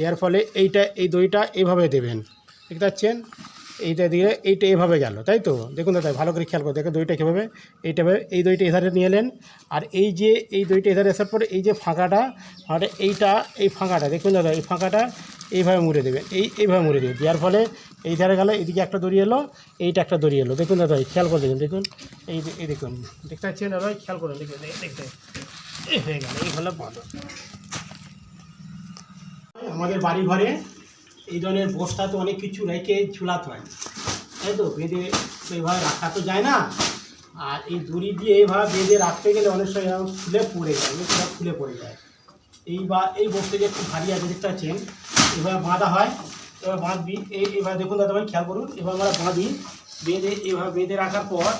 দেওয়ার ফলে এইটা, এই দইটা এইভাবে দেবেন। দেখতে পাচ্ছেন? এইটা দিয়ে এইটা এভাবে গেল, তাই তো? দেখুন দাদা, ভালো করে খেয়াল করে দেখো দইটা কীভাবে, এইটা এই দইটা এধারে নিয়ে এলেন। আর এই যে, এই দইটা এধারে আসার পরে এই যে ফাঁকাটা, আর এইটা, এই ফাঁকাটা, দেখুন দাদা, এই ফাঁকাটা এইভাবে মুড়ে দেবেন, এই, এইভাবে মুড়ে দেবেন। দেওয়ার ফলে এই ধারে গেল এদিকে একটা দড়ি এলো, এইটা একটা দড়ি এলো। দেখুন দাদা খেয়াল করে দেখুন দেখুন, এই এই দেখুন। দেখতে পাচ্ছেন দাদা খেয়াল করুন, দেখুন, এই দেখতে, এই হয়ে গেল, এই হলো বাঁধন আমাদের বাড়ি ঘরে এই ধরনের বস্তা তো অনেক কিছু রেখে ঝুলাতে হয়, তাই তো? বেঁধে তো এইভাবে রাখা তো যায় না। আর এই দড়ি দিয়ে এইভাবে বেঁধে রাখতে গেলে অনেক সময় এরকম খুলে পড়ে যায় সময় খুলে পড়ে যায়। এই বা এই বস্তা যে একটু ভারী আছে দেখতে পাচ্ছেন এভাবে বাঁধা হয়। এবার বাঁধবি এই এবার দেখুন দাদা ভাই, খেয়াল করুন, এবার আমরা বাঁধি, বেঁধে এইভাবে বেঁধে রাখার পর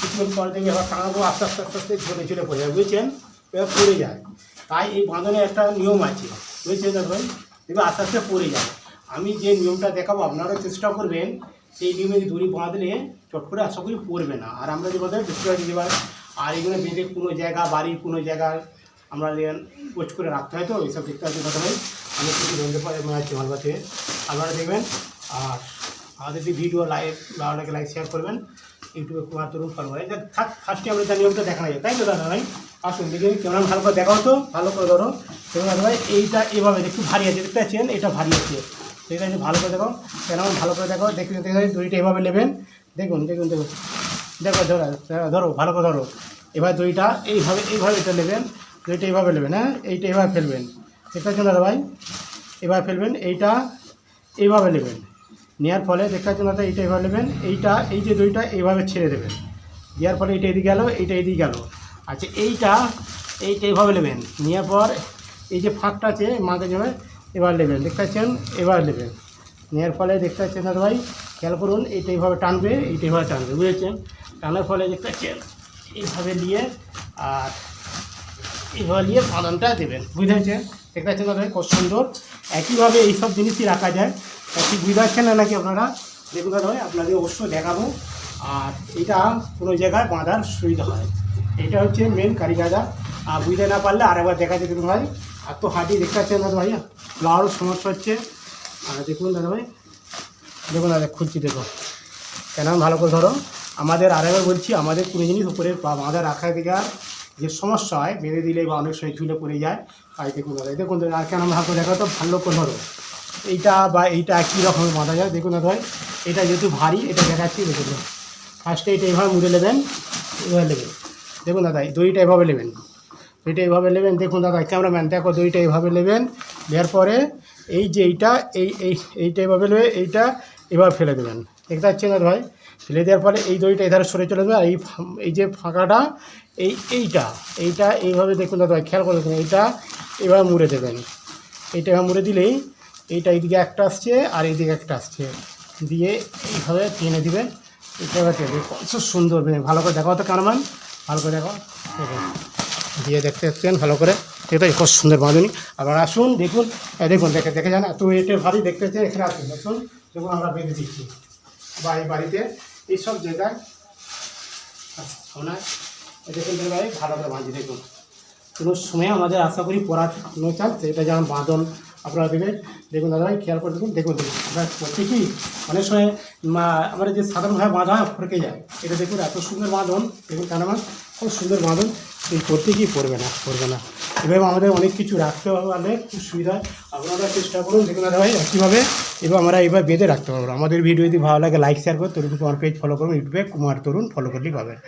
কিছুক্ষণ পর থেকে এবার টাঙাবো আস্তে আস্তে আস্তে আস্তে ঝরে ঝরে পড়ে যায়, বুঝছেন? এবার পড়ে যায়। তাই এই বাঁধনের একটা নিয়ম আছে, বুঝছেন দাদা ভাই? এবার আস্তে আস্তে পড়ে যায় আমি যে নিয়মটা দেখাবো, আপনারাও চেষ্টা করবেন সেই নিয়মে দড়ি বাঁধলে চট করে আশা করি পড়বে না। আর আমরা যে কথা বেশিরভাগ যেবার আর এগুলো বেঁধে কোনো জায়গা, বাড়ির কোনো জায়গায় আমরা পোস্ট করে রাখতে হয় তো, এইসব দেখতে হচ্ছে কথা ভাই আমি কিছু জানতে পারি আমার কাছে। আপনারা দেখবেন, আর আমাদের যদি ভিডিও লাইভ ভালো লাগে লাইক শেয়ার করবেন, ইউটিউবে কুমার তরুণ ফলো করে থাক ফার্স্টে আমরা নিয়মটা দেখানো যায়। তাই তো দাদা ভাই? আসুন, দেখি কেমন ভালো করে দেখাও তো, ভালো করে ধরো। দেখুন ভাই এইটা এভাবে একটু ভারী আছে, দেখতে পাচ্ছেন? এটা ভারী আছে। ঠিক আছে, ভালো করে দেখো কেমন ভালো করে দেখো দেখুন দেখুন দড়িটা এভাবে নেবেন। দেখুন দেখুন দেখুন। দেখো, ধরো ধরো ভালো করে ধরো। এবার দইটা এইভাবে এইভাবে এটা নেবেন। দইটা এইভাবে নেবেন হ্যাঁ? এইটা এইভাবে ফেলবেন। দেখতে পাচ্ছেন দাদা ভাই? এবার ফেলবেন, এইটা এইভাবে নেবেন। নেওয়ার ফলে, দেখতে পাচ্ছেন দাদা, এইটা এভাবে নেবেন। এইটা, এই যে দইটা এইভাবে ছেড়ে দেবেন। দেওয়ার ফলে এইটা এদিকে গেল, এইটা এদিকে গেল। আচ্ছা এইটা এইটা এইভাবে নেবেন। নেওয়ার পর এই যে ফাঁকটা আছে মাকে যাবে এবার নেবেন। দেখতে পাচ্ছেন? এবার নেবেন। নেওয়ার ফলে দেখতে পাচ্ছেন দাদা ভাই, খেয়াল করুন, এইটা এইভাবে টানবে, এইটা এইভাবে টানবে, বুঝেছেন? টানার ফলে দেখতে পাচ্ছেন, এইভাবে নিয়ে আর এইভাবে নিয়ে বাঁধনটা দেবেন বুঝতে পারছেন দেখতে পাচ্ছেন দাদা ভাই, কত সুন্দর। একইভাবে এইসব জিনিসই রাখা যায়। ঠিক বুঝতে পারছেন না নাকি আপনারা? দেখুন দাদা ভাই, আপনাদের অবশ্যই দেখাবো। আর এটা কোনো জায়গায় বাঁধার সুবিধা হয়। এটা হচ্ছে মেন কারিগাদা। আর বুঝতে না পারলে আরেকবার দেখা যেতে ভাই। আর তো হাঁটি দেখতে পাচ্ছেন দাদা ভাইয়া? লাউর সমস্যা হচ্ছে। আর দেখুন দাদা ভাই, দেখুন দাদা, খুঁজছি দেখো কেন ভালো করে ধরো। আমাদের আরেকবার বলছি, আমাদের কোনো জিনিস উপরে বাঁধা রাখা দেওয়ার যে সমস্যা হয় বেঁধে দিলে বা অনেক সময় ঝুলে পড়ে যায়। তাই দেখুন দাদা, দেখুন আর কেন ভালো করে দেখো তো ভালো করে ধরো। এইটা বা এইটা একই রকমের বাঁধা যায়। দেখুন দাদা ভাই, এটা যেহেতু ভারী, এটা দেখাচ্ছি, দেখুন। ফার্স্টে এটা এইভাবে মুড়ে নেবেন এইভাবে নেবেন। দেখুন দাদা দইটা এভাবে নেবেন। দইটা এইভাবে নেবেন, দেখুন দাদা, ক্যামেরাম্যান, দেখো দইটা এইভাবে নেবেন। দেওয়ার পরে এই যে এইটা, এই এই, এইটা এভাবে নেবে, এইটা এভাবে ফেলে দেবেন। দেখতে পাচ্ছেন দাদা ভাই? ফেলে দেওয়ার পরে এই দইটা এধারে সরে চলে যাবে, আর এই এই যে ফাঁকাটা, এই, এইটা এইটা এইভাবে দেখুন দাদা খেয়াল করে দেখুন, এইটা এভাবে মুড়ে দেবেন। এইটা এভাবে মুড়ে দিলেই এইটা এইদিকে একটা আসছে, আর এইদিকে একটা আসছে। দিয়ে এইভাবে টেনে দিবে। এইটা এবার কত সুন্দর, ভালো করে দেখো তো কারমান ভালো করে দেখো। দিয়ে দেখতে দেখতেন ভালো করে। এটা কত সুন্দর বাঁধুনি। আবার আসুন, দেখুন। দেখুন, দেখে দেখে যান, এত এটা ভারী দেখতে এখানে আসুন, দেখুন। দেখুন, আমরা বেঁধে দিচ্ছি। বাড়ি বাড়িতে এইসব জায়গায় দেখুন দেখুন ভাই ভালো করে বাঁধি, দেখুন। কোনো সময় আমাদের আশা করি পড়ানো চান সেটা যেমন বাঁধন আপনারা দেবেন দেখুন দাদা খেয়াল করে দেখুন দেখুন দেখুন। আমরা করছি কি, অনেক সময় মা আমরা যে সাধারণভাবে বাঁধা ফরকে যায়, এটা দেখুন এত সুন্দর বাঁধন, দেখুন কেন মাছ খুব সুন্দর বাঁধন এই করতে কি পড়বে না পড়বে না। এভাবে আমাদের অনেক কিছু রাখতে পারলে খুব সুবিধা। আপনারা চেষ্টা করুন, দেখুন দাদা ভাই কীভাবে এবার আমরা এবার বেঁধে রাখতে পারব। আমাদের ভিডিও যদি ভালো লাগে লাইক শেয়ার করুন তরুণ কুমার পেজ ফলো করুন ইউটিউবে কুমার তরুণ ফলো করলেই পাবেন।